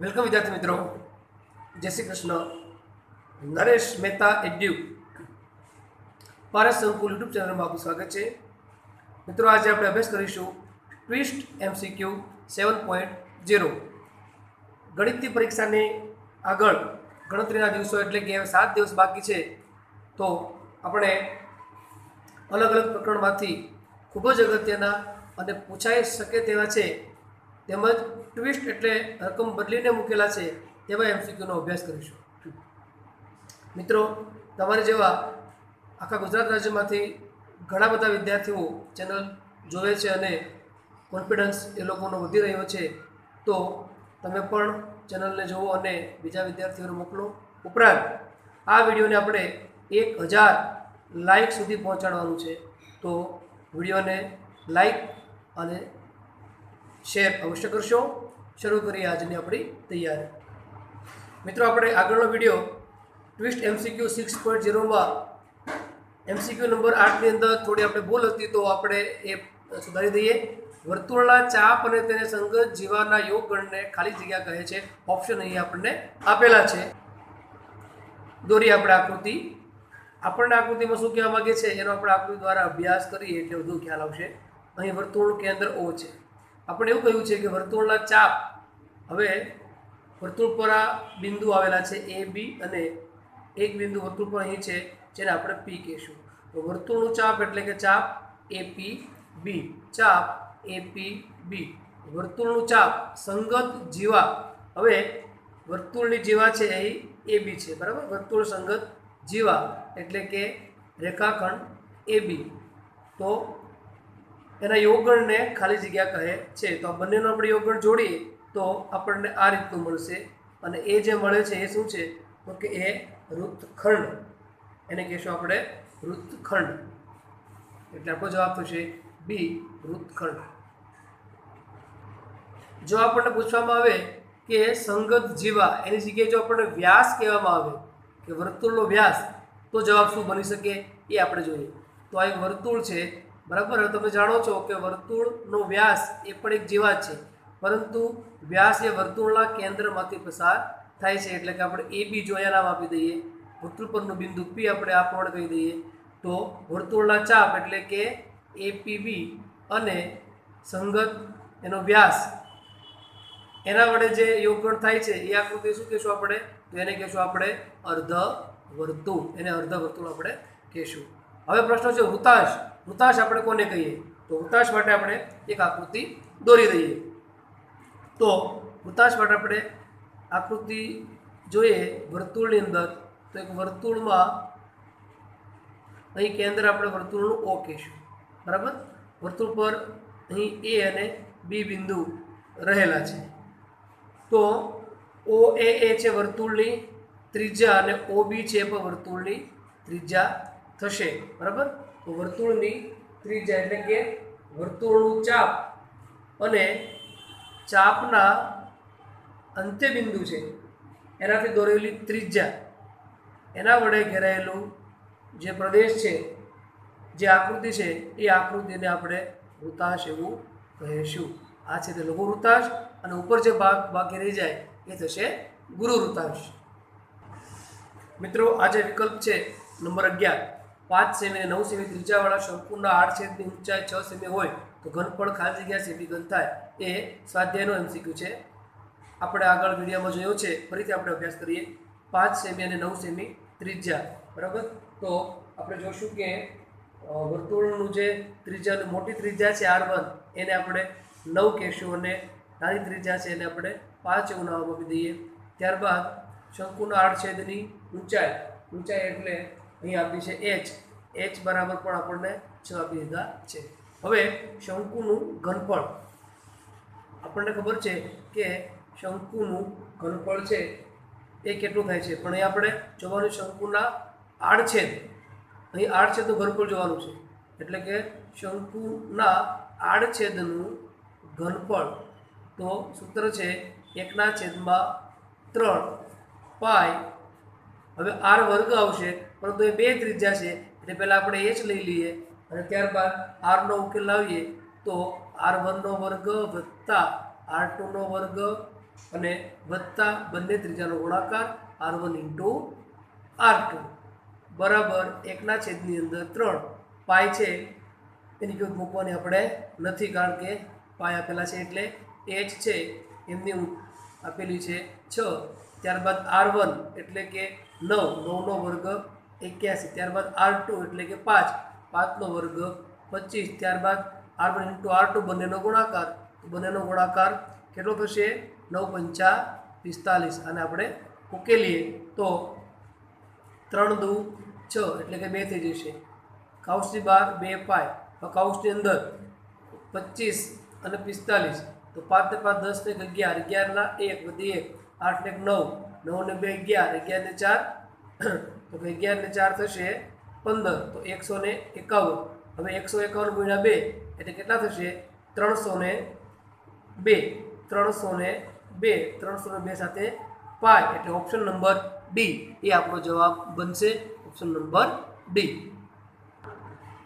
Welcome વિદ્યાર્થી મિત્રો. જય શ્રી કૃષ્ણ. નરેશ મહેતા એડ્યુ. પારસ સંકુલ યુટ્યુબ ચેનલમાં આપનું સ્વાગત છે. મિત્રો, આજે આપણે અભ્યાસ કરીશું twist MCQ seven point zero. ગણિતની પરીક્ષાની આગળ ગણતરીના દિવસો એટલે કે હવે સાત દિવસ બાકી છે, તો આપણે અલગ અલગ પ્રકરણમાંથી ખૂબ જ અગત્યના અને પૂછાઈ શકે તેવા છે. તેમજ ટ્વિસ્ટ એટલે રકમ બદલીને મૂકેલા છે તેવા એમસીક્યુનો અભ્યાસ કરીશું. મિત્રો, તમારા જેવા આખા ગુજરાત રાજ્યમાંથી ઘણા બધા વિદ્યાર્થીઓ ચેનલ જોવે છે અને કોન્ફિડન્સ એ લોકોનો વધી રહ્યો છે, તો તમે પણ ચેનલને જુઓ અને બીજા વિદ્યાર્થીઓને મોકલો. ઉપરાંત, આ વિડીયોને આપણે એક હજાર લાઇક સુધી પહોંચાડવાનું છે, તો વિડીયોને લાઈક અને શેર અવશ્ય કરશો. શરૂ કરીએ આજની આપણી તૈયારી. મિત્રો, આપણે આગળનો video twist MCQ six point ઝીરોમાં. MCQ number આઠની અંદર થોડી આપણે ભૂલ હતી તો આપણે એ સુધારી દઈએ. વર્તુળના ચાપ અને તેને સંગત જીવાના યોગ ગણને ખાલી જગ્યા કહે છે. ઓપ્શન અહીં આપણને આપેલા છે. દોરી આપણે આકૃતિ. આપણને આકૃતિમાં શું કહેવા માગે છે? એનો આપણે આકૃતિ દ્વારા અભ્યાસ કરીએ એટલે વધુ ખ્યાલ આવશે. અહીં વર્તુળનું કેન્દ્ર ઓ છે. આપણે એવું કહ્યું છે કે વર્તુળના ચાપ હવે વર્તુળ પર આ બિંદુ આવેલા છે એ, બી અને એક બિંદુ વર્તુળ પર અહીં છે જેને આપણે પી કહીશું. તો વર્તુળનું ચાપ એટલે કે ચાપ એપી બી. ચાપ એપી બી. વર્તુળનું ચાપ સંગત જીવા. હવે વર્તુળની જીવા છે અહીં એ, બી છે, બરાબર? વર્તુળ સંગત જીવા એટલે કે રેખાખંડ એ, બી. તો એના યોગગણને ખાલી જગ્યા કહે છે. તો આ બંનેનો આપણે યોગગણ જોડીએ તો આપણને આ રીતનું મળશે. અને એ જે મળે છે એ શું છે? તો કે એ વૃત્તખંડ. એને કહેશું આપણે વૃત્તખંડ. એટલે આપણો જવાબ થશે બી, વૃત્તખંડ. જો આપણને પૂછવામાં આવે કે સંગત જીવા, એની જગ્યાએ જો આપણને વ્યાસ કહેવામાં આવે, કે વર્તુળનો વ્યાસ, તો જવાબ શું બની શકે? એ આપણે જોઈએ. તો આ એક વર્તુળ છે બરાબર? હવે તમે જાણો છો કે વર્તુળનો વ્યાસ એ પણ એક જેવા જ છે. પરંતુ વ્યાસ એ વર્તુળના કેન્દ્રમાંથી પસાર થાય છે. એટલે કે આપણે એ બી જો નામ આપી દઈએ વર્તુળ પરનું બિંદુ પી આપણે આ પ્રમાણે કહી દઈએ, તો વર્તુળના ચાપ એટલે કે એપીબી અને સંગત એનો વ્યાસ. એના વડે જે યોગગણ થાય છે, એ આકૃતિ શું કહેશું આપણે? તો એને કહેશું આપણે અર્ધ વર્તુળ એને અર્ધ વર્તુળ આપણે કહેશું. હવે પ્રશ્ન છે વૃતાંશ વૃતાશ આપણે કોને કહીએ? તો વૃતાશ માટે આપણે એક આકૃતિ દોરી દઈએ. તો વૃતાશ માટે આપણે આકૃતિ જોઈએ વર્તુળની અંદર. તો એક વર્તુળમાં અહીં કેન્દ્ર આપણે વર્તુળનું ઓ કહીશું. બરાબર? વર્તુળ પર અહીં એ અને બી બિંદુ રહેલા છે. તો ઓ એ છે વર્તુળની ત્રિજ્યા અને ઓ બી છે પણ વર્તુળની ત્રિજ્યા થશે, બરાબર? તો વર્તુળની ત્રિજ્યા એટલે કે વર્તુળનું ચાપ અને ચાપના અંત્યબિંદુ છે. એનાથી દોરેલી ત્રિજ્યા, એના વડે ઘેરાયેલું જે પ્રદેશ છે, જે આકૃતિ છે, એ આકૃતિને આપણે વૃતાશ એવું કહીશું. આ છે તે લઘુ વૃતાંશ અને ઉપર જે ભાગ બાકી રહી જાય, એ થશે ગુરુ વૃતાશ મિત્રો, આ જે વિકલ્પ છે, નંબર અગિયાર. પાંચ સેમી નવ સેમી ત્રિજ્યાવાળા શંકુના આઠ છેદની ઊંચાઈ છ સેમી હોય તો ઘનફળ ખાલી જગ્યા સેમી ઘન થાય એ સ્વાધ્યાયનો એમસીક્યુ છે. આપણે આગળ વિડીયોમાં જોયો છે. ફરીથી આપણે અભ્યાસ કરીએ. પાંચ સેમી અને નવ સેમી ત્રિજ્યા બરાબર? તો આપણે જોશું કે વર્તુળનું જે ત્રિજ્યાનું મોટી ત્રિજ્યા છે આર વન, એને આપણે નવ કહેશું અને નાની ત્રિજ્યા છે એને આપણે પાંચ એવું નામ આપી દઈએ. ત્યારબાદ શંકુના આઠ છેદની ઊંચાઈ ઊંચાઈ એટલે અહીં આપી છે એચ એચ બરાબર પણ આપણને છ આપી દીધા છે. હવે શંકુનું ઘનફળ. આપણને ખબર છે કે શંકુનું ઘનફળ છે એ કેટલું થાય છે? પણ એ આપણે જોવાનું શંકુના આડછેદ. અહીં આડછેદનું ઘનફળ જોવાનું છે. એટલે કે શંકુના આડછેદનું ઘનફળ. તો સૂત્ર છે એકના છેદમાં ત્રણ પાય હવે આર વર્ગ આવશે. પરંતુ એ બે ત્રિજ્યા છે એટલે પહેલાં આપણે એ જ લઈ લઈએ અને ત્યારબાદ આરનો ઉકેલ લાવીએ તો આર વનનો વર્ગ વત્તા આર ટુનો વર્ગ અને વત્તા બંને ત્રીજાનો ગુણાકાર R one into R two બરાબર એકના છેદની અંદર ત્રણ. પાય છે. એની કિંમત મૂકવાની આપણે નથી, કારણ કે પાય આપેલા છે એટલે એચ છે. એમની આપેલી છે છ. ત્યારબાદ આર વન એટલે કે નવ. નવનો વર્ગ એક્યાસી, ત્યારબાદ આર ટુ એટલે કે પાંચ, પાંચનો વર્ગ પચીસ, ત્યારબાદ R one into R two બંનેનો ગુણાકાર. બંનેનો ગુણાકાર કેટલો થશે? નવ પંચા પિસ્તાલીસ. અને આપણે ઉકેલીએ તો ત્રણ દુ છ એટલે કે બે થઈ જશે. કાઉસની બહાર બે પાય. તો કાઉસની અંદર પચીસ અને પિસ્તાલીસ. તો પાંચ ને પાંચ દસ ને અગિયાર. અગિયારના એક બધી એક. આઠ ને નવ. નવ ને બે અગિયાર. અગિયાર ને ચાર. તો કે અગિયાર ને ચાર થશે પંદર, તો એકસો ને એકાવન. હવે એકસો એકાવન ગુણ્યા બે, એટલે કેટલા થશે? ત્રણસો ને બે. ત્રણસો ને બે, ત્રણસો ને બે સાથે પાય એટલે ઓપ્શન નંબર ડી એ આપણો જવાબ બનશે ઓપ્શન નંબર ડી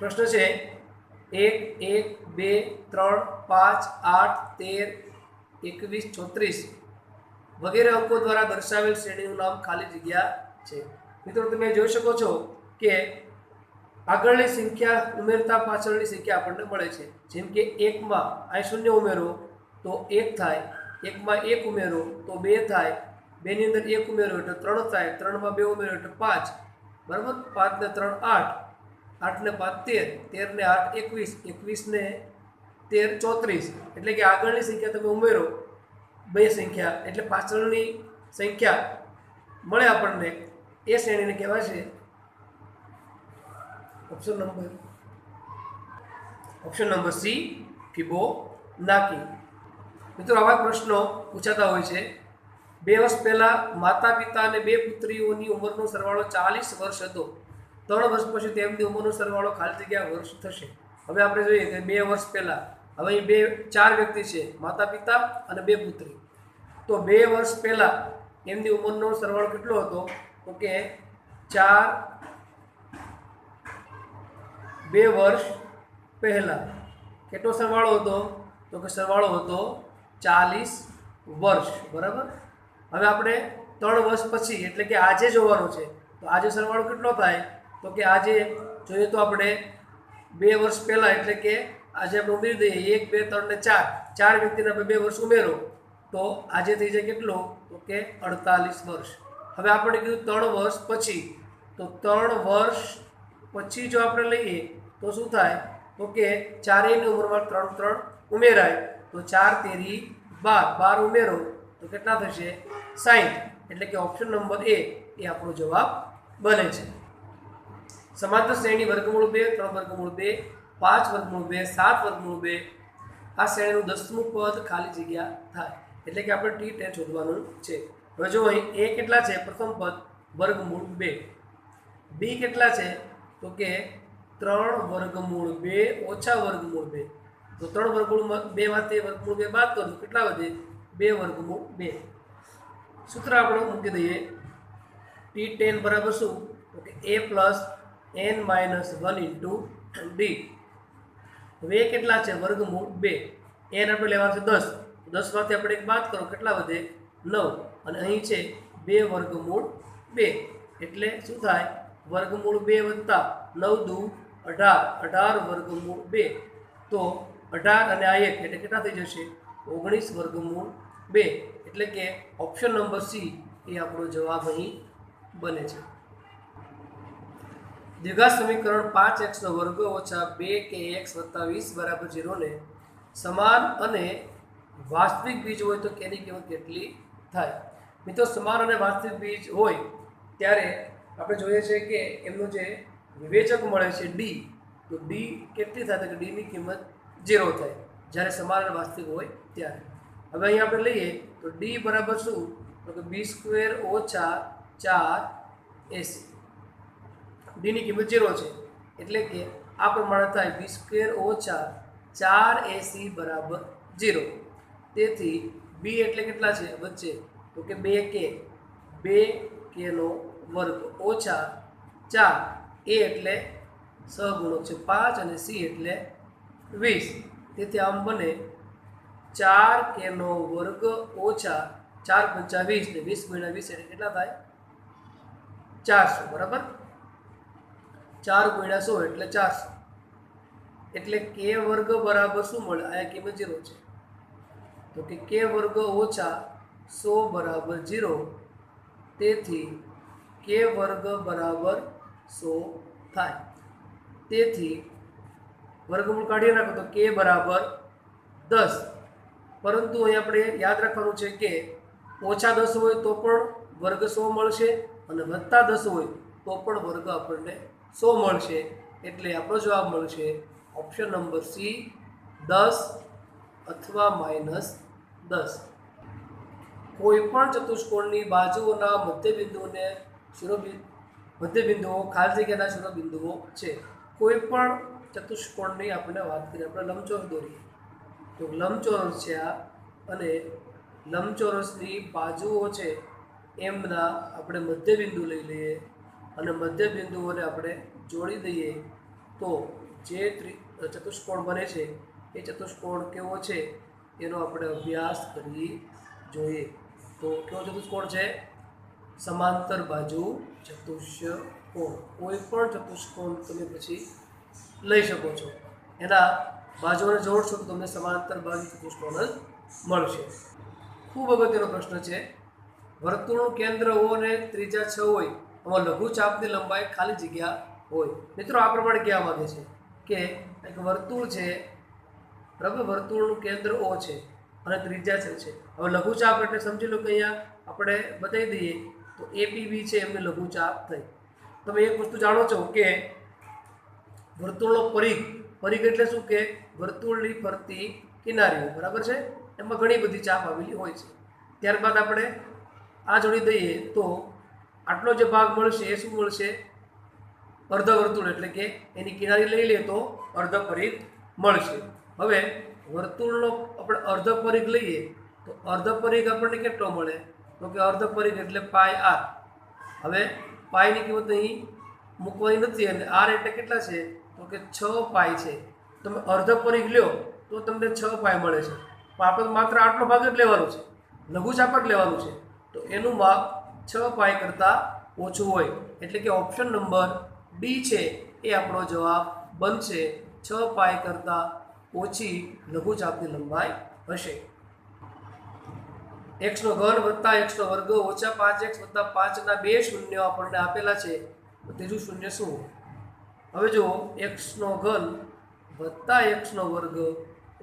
પ્રશ્ન છે, એક એક, બે, ત્રણ, પાંચ, આઠ, તેર, એકવીસ, ચોત્રીસ વગેરે અંકો દ્વારા દર્શાવેલ શ્રેણીનું નામ ખાલી જગ્યા છે. મિત્રો, તમે જોઈ શકો છો કે આગળની સંખ્યા ઉમેરતા પાછળની સંખ્યા આપણને મળે છે. જેમ કે એકમાં અહીં શૂન્ય ઉમેરો, તો એક થાય. એકમાં એક ઉમેરો, તો બે થાય. બેની અંદર એક ઉમેરો એટલે ત્રણ થાય. ત્રણમાં બે ઉમેરો એટલે પાંચ. બરાબર? પાંચને ત્રણ આઠ. આઠને પાંચ તેર. તેરને આઠ એકવીસ. એકવીસને તેર ચોત્રીસ. એટલે કે આગળની સંખ્યા તમે ઉમેરો. બે સંખ્યા. એટલે પાછળની સંખ્યા મળે આપણને. એ શ્રેણીને કહેવાય છે. Option number option number C Fibonacci. મિત્રો, આવા પ્રશ્નો પૂછાતા હોય છે. બે વર્ષ પહેલાં માતા પિતા અને બે પુત્રીઓની ઉંમરનો સરવાળો ચાલીસ વર્ષ હતો. ત્રણ વર્ષ પછી તેમની ઉંમરનો સરવાળો ખાલી જગ્યા વર્ષ થશે. હવે આપણે જોઈએ કે બે વર્ષ પહેલાં, હવે અહીં બે, ચાર વ્યક્તિ છે માતા પિતા અને બે પુત્રી. તો બે વર્ષ પહેલાં એમની ઉંમરનો સરવાળો કેટલો હતો? તો કે ચાર, બે વર્ષ પહેલાં. કેટલો સરવાળો હતો? તો કે સરવાળો હતો ચાલીસ વર્ષ, બરાબર? હવે આપણે ત્રણ વર્ષ પછી, એટલે કે આજે જોવાનું છે. તો આજે સરવાળો કેટલો થાય? તો કે આજે જોઈએ તો આપણે બે વર્ષ પહેલાં, એટલે કે આજે આપણે ઉમેરી દઈએ, એક, બે, ત્રણ ને ચાર. ચાર વ્યક્તિને આપણે બે વર્ષ ઉમેરો. તો આજે થઈ જાય કેટલો? તો કે અડતાલીસ વર્ષ. હવે આપણે કીધું ત્રણ વર્ષ પછી. તો ત્રણ વર્ષ પછી જો આપણે લઈએ, તો શું થાય? તો કે ચારેયની ઉંમરમાં ત્રણ ત્રણ ઉમેરાય. તો ચાર તેરી બાર બાર ઉમેરો, તો કેટલા થશે? સાહીઠ એટલે કે ઓપ્શન નંબર એ એ આપણો જવાબ બને છે. સમાંતર શ્રેણી વર્ગમૂળ બે, ત્રણ વર્ગમૂળ બે, પાંચ વર્ગમૂળ બે, સાત વર્ગમૂળ બે. આ શ્રેણીનું દસમું પદ ખાલી જગ્યા થાય. એટલે કે આપણે ટી ટેન શોધવાનું છે. હવે જો અહીં એ કેટલા છે? પ્રથમ પદ વર્ગમૂળ બે. બી કેટલા છે? તો કે ત્રણ વર્ગમૂળ બે ઓછા વર્ગમૂળ બે. તો ત્રણ વર્ગમૂળ બેમાંથી વર્ગમૂળ બે બાદ કરું. કેટલા વધે? બે વર્ગમૂળ બે. સૂત્ર આપણે મૂકી દઈએ. ટી ટેન બરાબર શું? તો કે A plus N minus one into D. હવે કેટલા છે? વર્ગમૂળ બે. એન આપણે લેવાનું છે દસ. દસમાંથી આપણે એક બાદ કરો. કેટલા વધે? નવ. અને અહીં છે બે વર્ગમૂળ બે. એટલે શું થાય? વર્ગમૂળ બે વત્તા નવ દુ અઢાર. અઢાર વર્ગમૂળ બે. તો અઢાર અને આ એક એટલે કેટલા થઈ જશે? ઓગણીસ વર્ગમૂળ બે. એટલે કે ઓપ્શન નંબર સી એ આપણો જવાબ અહીં બને છે. દ્વિઘાત સમીકરણ પાંચ એક્સનો વર્ગ ઓછા બે કે એક્સ વત્તા વીસ બરાબર ઝીરોને સમાન અને વાસ્તવિક બીજ હોય તો કેની કિંમત કેટલી થાય? મિત્રો, સમાન અને વાસ્તવિક બીજ હોય ત્યારે આપણે જોઈએ છે કે એમનું જે વિવેચક મળે છે ડી તો ડી કેટલી થાય? કે ડીની કિંમત ઝીરો થાય, જ્યારે સમાન અને વાસ્તવિક હોય ત્યારે. હવે અહીં આપણે લઈએ, તો ડી બરાબર શું? તો કે બી સ્ક્વેર ઓછા ચાર એસી ડીની કિંમત ઝીરો છે, એટલે કે આ પ્રમાણે થાય બી સ્ક્વેર ઓછા ચાર એસી બરાબર ઝીરો તેથી બી એટલે કેટલા છે? વચ્ચે તો કે બે કે, બે કેનો વર્ગ. ઓછા ચાર. એ એટલે સહગુણક છે પાંચ અને સી એટલે વીસ. તેથી આમ બને ચાર કેનો વર્ગ ઓછા ચાર પંચા વીસ ને વીસ ગુણ્યા વીસ એટલે કેટલા થાય? ચારસો. બરાબર? ચાર ગુણ્યા સો એટલે ચારસો. એટલે કે વર્ગ બરાબર શું મળે? આ કિંમત જીરો છે. તો કે કે વર્ગ ઓછા સો બરાબર ઝીરો તેથી કે વર્ગ બરાબર સો થાય. તેથી વર્ગમૂળ કાઢી નાખો તો કે બરાબર દસ. પરંતુ અહીં આપણે યાદ રાખવાનું છે કે ઓછા દસ હોય તો પણ વર્ગ સો મળશે અને વત્તા દસ હોય તો પણ વર્ગ આપણને સો મળશે. એટલે આપણો જવાબ મળશે ઓપ્શન નંબર સી દસ અથવા માઇનસ દસ. કોઈ પણ ચતુષ્કોણની બાજુઓના મધ્યબિંદુઓને શિરોબિંદુ મધ્યબિંદુઓ, ખાલી જગ્યાના શિરોબિંદુઓ છે. કોઈ પણ ચતુષ્કોણની આપણે વાત કરીએ, આપણે લંબચોરસ દોરીએ. તો લંબચોરસ છે આ અને લંબચોરસની બાજુઓ છે, એમના આપણે મધ્યબિંદુ લઈ લઈએ અને મધ્યબિંદુઓને આપણે જોડી દઈએ. તો જે ચતુષ્કોણ બને છે, એ ચતુષ્કોણ કેવો છે, એનો આપણે અભ્યાસ કરી જોઈએ. તો કેવો ચતુષ્કોણ છે? સમાંતર બાજુ ચતુષ્કોણ કોઈ પણ ચતુષ્કોણ તમે પછી લઈ શકો છો. એના બાજુઓને જોડશો તો તમને સમાંતર બાજુ ચતુષ્કોણ જ મળશે. ખૂબ અગત્યનો પ્રશ્ન છે. વર્તુળનું કેન્દ્ર O અને ત્રીજા છ હોય, આમાં લઘુચાપની લંબાઈ ખાલી જગ્યા હોય. મિત્રો, આ પ્રમાણે કહેવા માગે છે કે એક વર્તુળ છે. બરાબર વર્તુળનું કેન્દ્ર ઓ છે. અને ત્રીજા છે છે. હવે લઘુ ચાપ એટલે સમજી લો કે અહીંયા આપણે બતાવી દઈએ તો એપીબી છે, એમને લઘુ ચાપ થઈ. તમે એક વસ્તુ જાણો છો કે વર્તુળનો પરિઘ પરિઘ એટલે શું કે વર્તુળની ફરતી કિનારીઓ, બરાબર છે? એમાં ઘણી બધી ચાપ આવેલી હોય છે. ત્યારબાદ આપણે આ જોડી દઈએ તો આટલો જે ભાગ મળશે એ શું મળશે? અર્ધ વર્તુળ એટલે કે એની કિનારી લઈ લઈએ તો અર્ધ પરિઘ મળશે. હવે વર્તુળનો આપણે અર્ધ પરિઘ લઈએ, તો અર્ધ પરિઘ આપણને કેટલો મળે? તો કે અર્ધ પરિઘ એટલે પાય આર. હવે પાયની કિંમત અહીં મૂકવાની નથી અને આર એટલે કેટલા છે? તો કે છ પાય છે. તમે અર્ધ પરિઘ લ્યો, તો તમને છ પાય મળે છે. પણ આપણે માત્ર આટલો ભાગ જ લેવાનો છે. લઘુચાપ જ લેવાનું છે. તો એનું માપ છ પાય કરતાં ઓછું હોય. એટલે કે ઓપ્શન નંબર ડી છે, એ આપણો જવાબ બનશે છ પાય કરતાં ઓછી લઘુચાપની લંબાઈ હશે. એક્સનો ઘન વત્તા એક્સનો વર્ગ ઓછા પાંચ એક્સ વત્તા પાંચના બે શૂન્ય આપણને આપેલા છે. ત્રીજું શૂન્ય શું? હવે જો એક્સનો ઘન વત્તા એક્સનો વર્ગ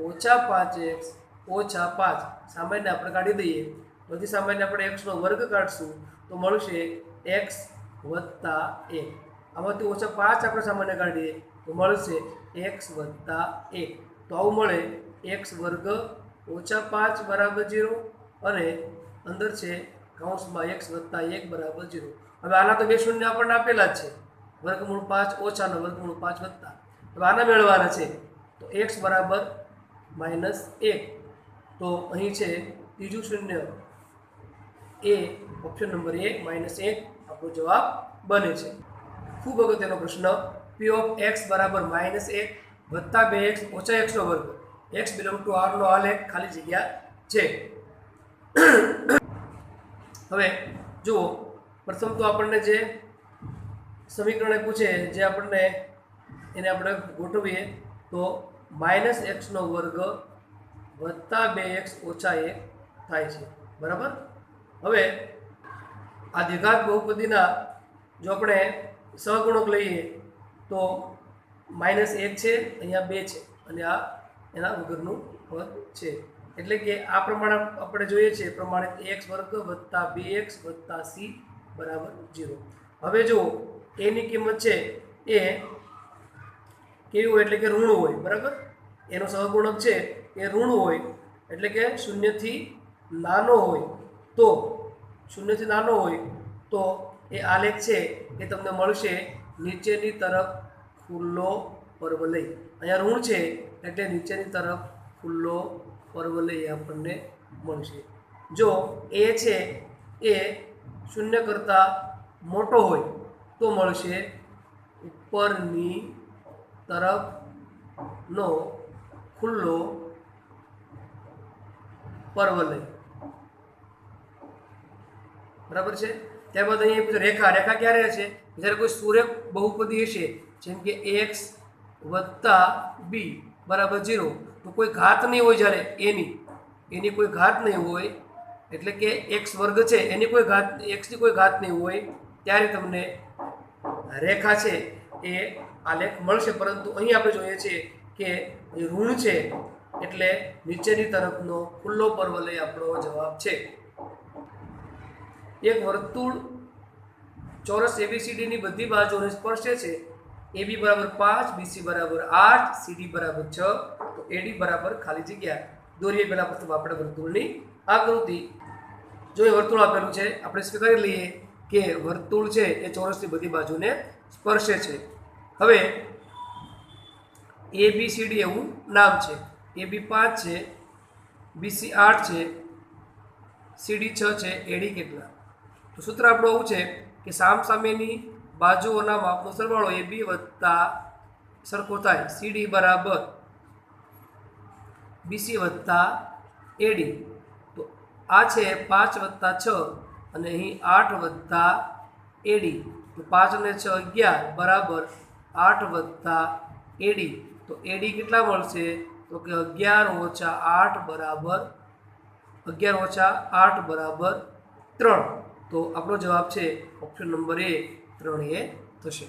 ઓછા પાંચ એક્સ ઓછા પાંચ. સામાન્ય આપણે કાઢી દઈએ. બધી સામાન્ય આપણે એક્સનો વર્ગ કાઢશું તો મળશે એક્સ વત્તા એક આમાંથી ઓછા પાંચ આપણે સામાન્ય કાઢીએ તો મળશે એક્સ વત્તા એક આવું મળે એક્સ વર્ગ ઓછા પાંચ બરાબર જીરો અને અંદર છે કૌંસમાં એક્સ વત્તા એક બરાબર જીરો. હવે આના તો બે શૂન્ય આપણને આપેલા જ છે. વર્ગમૂળ પાંચ ઓછાના વર્ગમૂળ પાંચ વત્તા. હવે આના મેળવવાના છે. તો એક્સ બરાબર માઇનસ એક. તો અહીં છે ત્રીજું શૂન્ય. એ ઓપ્શન નંબર એક માઇનસ એક આપણો જવાબ બને છે. ખૂબ અગત્યનો પ્રશ્ન. પી ઓફ એક્સ બરાબર માઇનસ એક વત્તા બે એક્સ, ઓછા એક્સનો વર્ગ. એક્સ બિલોંગ ટુ આરનો એક ખાલી જગ્યા છે. હવે જુઓ, પ્રથમ તો આપણને જે સમીકરણ આપ્યું છે જે આપણને એને આપણે ગોઠવીએ, તો માઇનસ એક્સનો વર્ગ વત્તા બે એક્સ ઓછા એક થાય છે. બરાબર? હવે આ દ્વિઘાત બહુપદીના જો આપણે સહગુણક લઈએ, તો માઇનસ એક છે, અહીંયા બે છે અને આ એના વગરનું પદ છે. એટલે કે આ પ્રમાણે આપણે જોઈએ છે પ્રમાણે એક્સ વર્ગ વત્તા બે એક્સ વત્તા સી બરાબર જીરો હવે જો એની કિંમત છે એ કેવી હોય એટલે કે ઋણ હોય, બરાબર? એનો સહગુણક છે એ ઋણ હોય, એટલે કે શૂન્યથી નાનો હોય. તો શૂન્યથી નાનો હોય, તો એ આલેખ છે એ તમને મળશે નીચેની તરફ ખુલ્લો પર્વલય. અહીંયા ઋણ છે એટલે નીચેની તરફ ખુલ્લો પર્વલય આપણને મળશે. જો એ છે એ શૂન્ય કરતાં મોટો હોય તો મળશે ઉપરની તરફનો ખુલ્લો પર્વલય. બરાબર છે? ત્યારબાદ અહીંયા રેખા. રેખા ક્યારે હશે જ્યારે કોઈ સૂર્ય બહુપદી હશે જેમ કે એક્સ વત્તા બી બરાબર ઝીરો તો કોઈ ઘાત નહીં હોય જ્યારે એની એની કોઈ ઘાત નહીં હોય, એટલે કે એક્સ વર્ગ છે, એની કોઈ ઘાત એક્સની કોઈ ઘાત નહીં હોય, ત્યારે તમને રેખા છે એ આલેખ મળશે. પરંતુ અહીં આપણે જોઈએ છીએ કે ઋણ છે, એટલે નીચેની તરફનો ખુલ્લો પરવલય આપણો જવાબ છે. એક વર્તુળ ચોરસ એબીસીડીની બધી બાજુઓને સ્પર્શે છે. એબી બરાબર પાંચ બીસી બરાબર આઠ સીડી બરાબર છ, તો એડી બરાબર ખાલી જગ્યા દોરીએ પહેલાં પ્રથમ આપણે વર્તુળની આકૃતિ. જો એ વર્તુળ આપેલું છે, આપણે સ્વીકારી લઈએ કે વર્તુળ છે એ ચોરસની બધી બાજુને સ્પર્શે છે. હવે એ બી સી એવું નામ છે. એ બી પાંચ છે બીસી આઠ છે સીડી છ છે એડી કેટલા? તો સૂત્ર આપણું એવું છે કે સામ સામેની બાજુઓના માપનો સરવાળો એ બી વત્તા સરખો થાય. સીડી બરાબર બીસી વત્તા એડી તો આ છે પાંચ વત્તા છ અને અહીં આઠ વત્તા એડી તો પાંચ અને છ અગિયાર બરાબર આઠ વત્તા એડી તો એડી કેટલા મળશે? તો કે અગિયાર ઓછા આઠ બરાબર અગિયાર ઓછા આઠ બરાબર ત્રણ. તો આપણો જવાબ છે ઓપ્શન નંબર એ ત્રણ એ થશે.